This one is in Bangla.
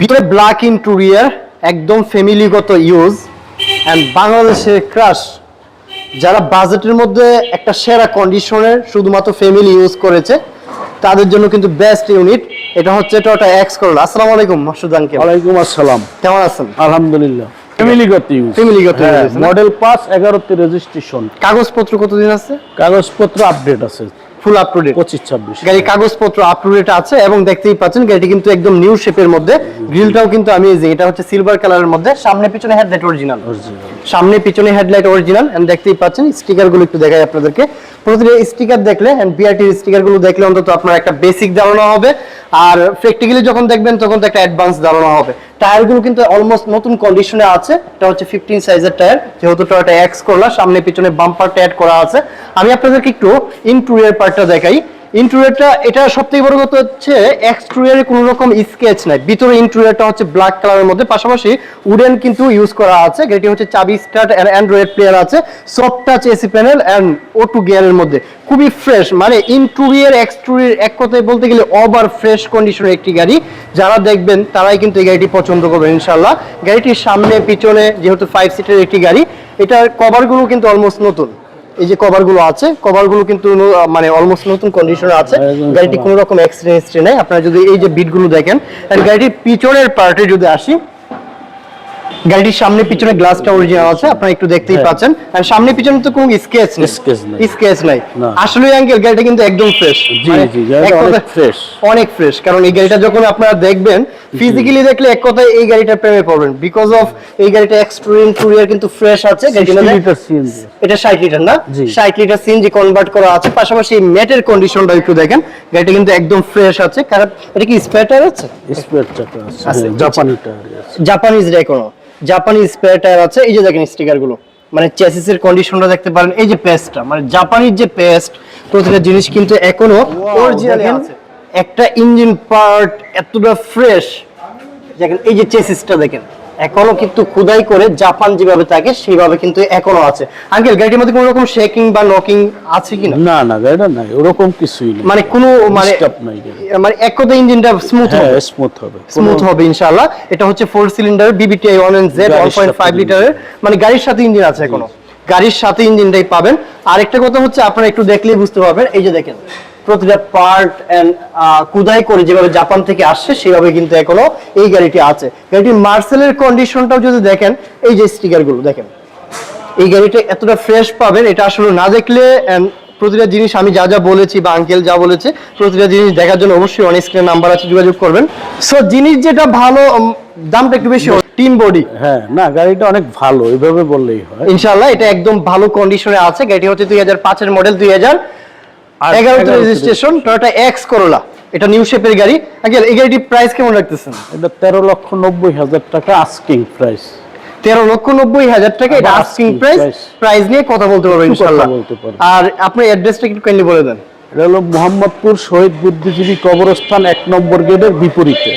ভিতরে ব্ল্যাক ইন্টুরিয়ার একদম ফ্যামিলিগত ইউজ অ্যান্ড বাংলাদেশের ক্রাশ যারা বাজেটের মধ্যে একটা সেরা কন্ডিশনের শুধুমাত্র ফ্যামিলি ইউজ করেছে তাদের জন্য কিন্তু বেস্ট ইউনিট এটা হচ্ছে টয়টা এক্স করোলা আসসালামু আলাইকুম মাসুদ আঙ্কেল। ওয়ালাইকুম আসসালাম। কেমন আছেন? আলহামদুলিল্লাহ। ফ্যামিলিগত ইউজ না? মডেল পাস এগারোতে রেজিস্ট্রেশন কাগজপত্র কতদিন আছে? কাগজপত্র আপডেট আছে। ফুল আপ টু ডেট পঁচিশ ছাব্বিশ গাড়ির কাগজপত্র আপ টু ডেট আছে এবং দেখতেই পাচ্ছেন গাড়িটি কিন্তু একদম নিউ শেপের মধ্যে। গ্রিলটাও কিন্তু আমেজিং এটা হচ্ছে সিলভার কালারের মধ্যে। সামনে পিছনে হেডলাইট অরিজিনাল সামনে পিছনে হেডলাইট অরিজিনাল এন্ড দেখতেই পাচ্ছেন স্টিকারগুলো একটু দেখাই আপনাদেরকে। প্রতিটা স্টিকার দেখলে এন্ড বিআরটির স্টিকারগুলো দেখলে অন্তত আপনার একটা বেসিক ধারণা হবে। আর প্র্যাকটিক্যালি যখন দেখবেন তখন তো একটা অ্যাডভান্স ধারণা হবে। টায়ারগুলো কিন্তু অলমোস্ট নতুন কন্ডিশনে আছে। এটা হচ্ছে ফিফটিন সাইজের টায়ার। যেহেতু টয়টা এক্স করলা সামনে পিছনে বাম্পারটা অ্যাড করা আছে। আমি আপনাদেরকে একটু ইন্টুরিয়ার পার্টটা দেখাই। ইন্টুরিয়ারটা এটা সবথেকে বড় কথা হচ্ছে এক্সট্রুয়ারে কোনো রকম স্কেচ নাই। ভিতরে ইন্টুরিয়ারটা হচ্ছে ব্ল্যাক কালারের মধ্যে, পাশাপাশি উডেন কিন্তু ইউজ করা আছে। গাড়িটি হচ্ছে চাবি স্টার্ট এন্ড অ্যান্ড্রয়েড প্লেয়ার আছে soft touch AC panel and auto গিয়ারের মধ্যে। খুবই ফ্রেশ মানে ইন্টুরিয়ার এক্সট্রুরিয়ার এক কথায় বলতে গেলে ওভার ফ্রেশ কন্ডিশনের একটি গাড়ি। যারা দেখবেন, তারাই কিন্তু এই গাড়িটি পছন্দ করবেন ইনশাল্লাহ গাড়িটির সামনে, পিছনে যেহেতু ফাইভ সিটের একটি গাড়ি, এটার কভারগুলো কিন্তু অলমোস্ট নতুন। এই যে কভারগুলো আছে কভারগুলো কিন্তু মানে অলমোস্ট নতুন কন্ডিশনে আছে গাড়িটি cover। কোনো রকম অ্যাক্সিডেন্ট হিস্ট্রি নাই আপনারা যদি এই যে বিটগুলো দেখেন গাড়িটির পিছনের পার্টে যদি আসি গাড়িটির সামনে পিছনে গ্লাসটা অরিজিনাল আছে আপনারা একটু দেখতেই হ্যাঁ। পাচ্ছেন। আর সামনে পিছনে তো কোনো স্কেচ নেই। Sketch নেই। স্কেচ নাই। আসলে আঙ্কেল গাড়িটা কিন্তু একদম ফ্রেশ জি, জি, গাড়িটা অনেক fresh। অনেক ফ্রেশ কারণ এই গাড়িটা যখন আপনারা দেখবেন ফিজিক্যালি দেখলে এক কথায় এই গাড়িটার প্রেমে পড়বেন। বিকজ অফ এই গাড়িটা এক্সট্রিম টুরিয়ার কিন্তু ফ্রেশ আছে গাড়িটির 60 লিটার এটা না? জি। ষাট লিটার সিএনজি কনভার্ট করা আছে। পাশাপাশি ম্যাটের কন্ডিশনটা একটু দেখেন। গাড়িটা কিন্তু একদম ফ্রেশ আছে। কারণ এটা কি স্পেয়ার টায়ার আছে? স্পেয়ার চাকা আছে। জাপানি টায়ার আছে। জাপানিজ রেকোনো জাপানিজ স্পেয়ার টায়ার আছে। এই যে দেখেন স্টিকারগুলো। মানে চেসিসের কন্ডিশনটা দেখতে পারেন। এই যে পেস্টটা মানে জাপানির যে পেস্ট প্রতিটা জিনিস কিন্তু এখনও অরিজিনাল আছে। একটা ইঞ্জিন পার্ট এতটা ফ্রেশ দেখেন এই যে চেসিসটা দেখেন। এখনও কিন্তু খুদাই করে জাপান যেভাবে থাকে সেইভাবে কিন্তু এখনও আছে। আঙ্কেল গাড়িটির মধ্যে কোনো রকম শেকিং বা নকিং আছে কিনা? না না গাড়িটা নাই ওরকম কিছুই নেই। মানে কোনো মানে মানে এক কথা ইঞ্জিনটা স্মুথ হ্যাঁ হবে। স্মুথ হবে। স্মুথ হবে ইনশাআল্লাহ। এটা হচ্ছে four cylinder VVTI one N Z one গাড়ির পয়েন্ট ফাইভ লিটারের মানে গাড়ির সাথে ইঞ্জিন আছে এখনও। গাড়ির সাথে ইঞ্জিনটাই পাবেন। আরেকটা কথা হচ্ছে আপনারা একটু দেখলেই বুঝতে পারবেন। এই যে দেখেন প্রতিটা পার্ট এন্ড কুদাই করে যেভাবে জাপান থেকে আসছে সেভাবে কিন্তু এখনও এই গাড়িটি আছে। গাড়িটির মার্সেলের কন্ডিশনটাও যদি দেখেন এই যে স্টিকারগুলো দেখেন। এই গাড়িটা এতটা ফ্রেশ পাবেন এটা আসলে না দেখলে and প্রতিটা জিনিস আমি যা যা বলেছি বা আঙ্কেল যা বলেছে প্রতিটা জিনিস দেখার জন্য অবশ্যই অন স্ক্রিনে নাম্বার আছে যোগাযোগ করবেন। সো জিনিস যেটা ভালো দামটা একটু বেশি টিম বডি হ্যাঁ না গাড়িটা অনেক ভালো এইভাবে বললেই হয়। ইনশাআল্লাহ এটা একদম ভালো কন্ডিশনে আছে। গাড়িটি হচ্ছে দুই হাজার পাঁচের মডেল দুই হাজার এগারোতে রেজিস্ট্রেশন টয়োটা এক্স করোলা এটা নিউ শেপের গাড়ি। আঙ্কেল এই গাড়িটির প্রাইস কেমন রাখতেছেন? এটা তেরো লক্ষ নব্বই হাজার টাকা আস্কিং প্রাইস তেরো লক্ষ নব্বই হাজার টাকা এটা আস্কিং প্রাইস প্রাইস নিয়ে কথা বলতে পারবেন পারব। আর আপনার অ্যাড্রেসটা একটু কাইন্ডলি বলে দেন। এটা হলো মোহাম্মদপুর শহীদ বুদ্ধিজীবী কবরস্থান এক নম্বর গেটের বিপরীতে।